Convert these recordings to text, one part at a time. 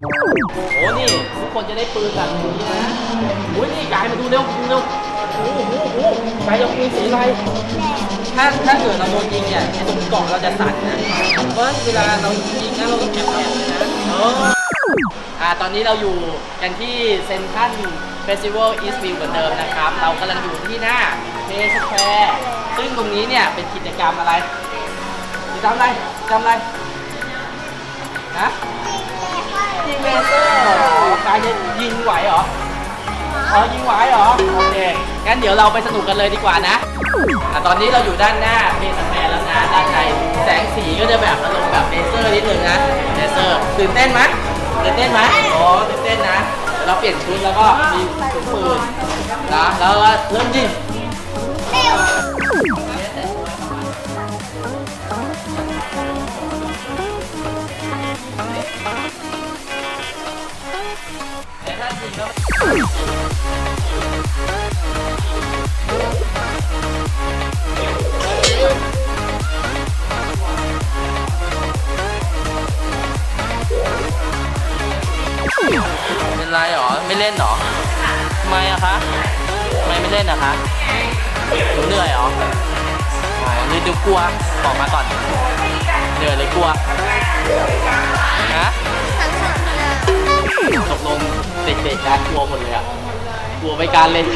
โอ้นี่ทุกคนจะได้ปืนแบบนี้นะโอ้ยนี่กายมาดูเร็วดูเร็วโอ้โหโอ้โหกายเอาปืนสีอะไรถ้าถ้าเกิดเราโดนยิงเนี่ยไอ้ตรงกล่องเราจะสั่นนะเพราะเวลาเรายิงนะเราต้องแอบแอบเลยนะเอออ่าตอนนี้เราอยู่กันที่เซนทรัลเฟสติวัลอีสต์วิวเหมือนเดิมนะครับ เรากำลังอยู่ที่หน้าเพสแควร์ซึ่งตรงนี้เนี่ยเป็นกิจกรรมอะไรกิจกรรมอะไรกิจกรรมอะไร ฮะยิงเลเซอร์เหรอกายจะยิงไหวเหรออ๋อยิงไหวเหรอโอเคงั้นเดี๋ยวเราไปสนุกกันเลยดีกว่านะอะตอนนี้เราอยู่ด้านหน้าเพนแมนแล้วนะด้านในแสงสีก็จะแบบอารมณ์แบบเลเซอร์นิดนึงนะเลเซอร์ตื่นเต้นไหมตื่นเต้นไหมอ๋อตื่นเต้นนะเราเปลี่ยนชุดแล้วก็มีถุงปืนนะแล้วก็เริ่มยิง เป็นไรหรอ ไม่เล่นหรอทำไมอะคะทำไมไม่เล่นอะคะหนูเหนื่อยหรออ๋อหรือดูกลัวบอกมาก่อน เหนื่อยเลยกลัว ฮะ เด็กๆการกลัวหมดเลยอะกลัวไปการเล่น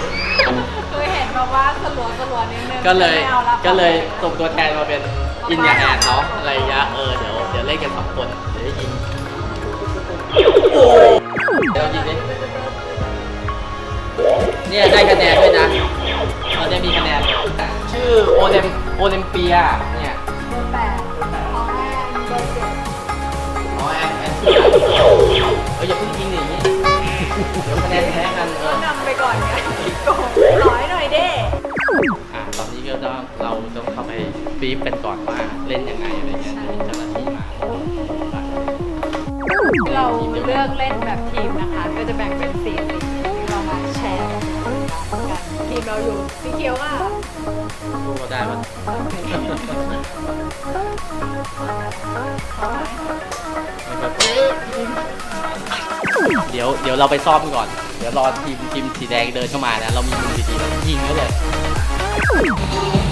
เคยเห็นแบบว่าสลัวสลัวนิดนึงก็เลยไม่อาละก็เลยส่งตัวแทนมาเป็นอินอย่างแอนเขาอะไรอย่างเงี้ยเออเดี๋ยวเดี๋ยวเล่นกันสองคนเดี๋ยวจะยิงโอ้เดี๋ยวยิงดิเนี่ยได้คะแนนด้วยนะเราได้มีคะแนนชื่อโอเลมโอเลมเปียเนี่ยเบอร์แปดของแม่เบอร์เจ็ด อ๋อแอนแอนเปียเอออย่าเพิ่งะตอนนี้ก็ต้องเราต้องเข้าไปบีฟกันก่อนว่าเล่นยังไงอะไรเงี้ยเดี๋ยวมีเจ้าหน้าที่มาเราเลือกเล่นแบบทีมนะคะ ก็จะแบ่งเป็นสี่ทีมเรามาแชร์กันทีมเราอยู่สีเขียวอะสู้ก็ได้มันเดี๋ยวเดี๋ยวเราไปซ่อมก่อน เดี๋ยวรอทีมทีมสีแดงเดินเข้ามานะ เรามีมุมดีๆเรายิงเขาเลย you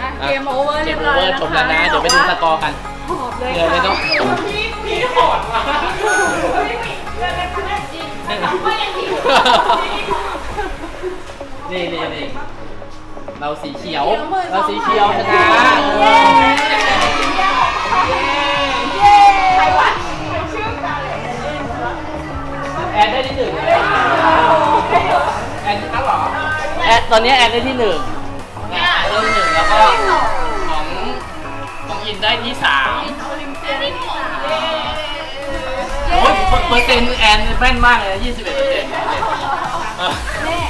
อะเกมโอเวอร์เกเรียมบโอร้อยเวอแล้วร์จบแล้วนะ เดี๋ยวไปดูสกอร์กัน หอบเลยเหนื่อยเลยเนาะพี่พี่หอบมาเดินเป็นคะแนนจริงไม่ยังดีนี่นี่นี่เราสีเขียว เราสีเขียวชนะเย้เย้ใครวะชื่อใครแอนได้ที่หนึ่ง แอนชนะเหรอ แอนตอนนี้แอนได้ที่หนึ่ง เปอร์เซ็นต์แอนแม่นมากเลยยี่สิบเอ็ดเปอร์เซ็นต์เน่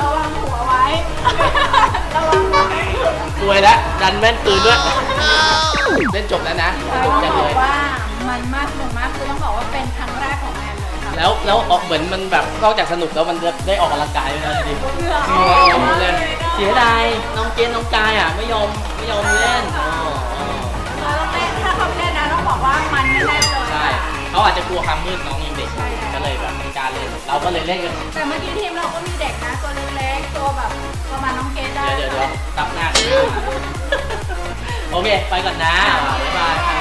ระวังหัวไว้ ระวังไว้รวยแล้วดันแม่นปืนด้วยเล่นจบแล้วนะจบต้จัองงบเลอกย ว่ามันมากสนุกมากคือต้องบอกว่าเป็นครั้งแรกของแอนเลยค่ะแล้วแล้วออกเหมือนมันแบบนอกจากสนุกแล้วมันได้ออกกำลังกายด้วยนะจริงเหงื่อๆอเหงื่ออออกหมดเลยเเสียดายน้องเกณฑ์น้องกายอะไม่ยอมไม่ยอมเล่นอ๋ออ๋อแล้วเต้นถ้าเขาเต้นนะต้องบอกว่ามันแน่ๆเลยใช่ เขาอาจจะกลัวความางมืดน้องยังเด็กใช่แล้วก็เลยแบบไม่กล้ารเล่นเราก็เลยเล่นกัน แต่เมื่อกี้ทีมเราก็มีเด็กนะ ตัวเล็กๆตัวแบบประมาณน้องเกดได้ เดี๋ยวเดี๋ยวเดี๋ยวตับหน้ากันนะโอเค ไปก่อนนะ บ๊ายบ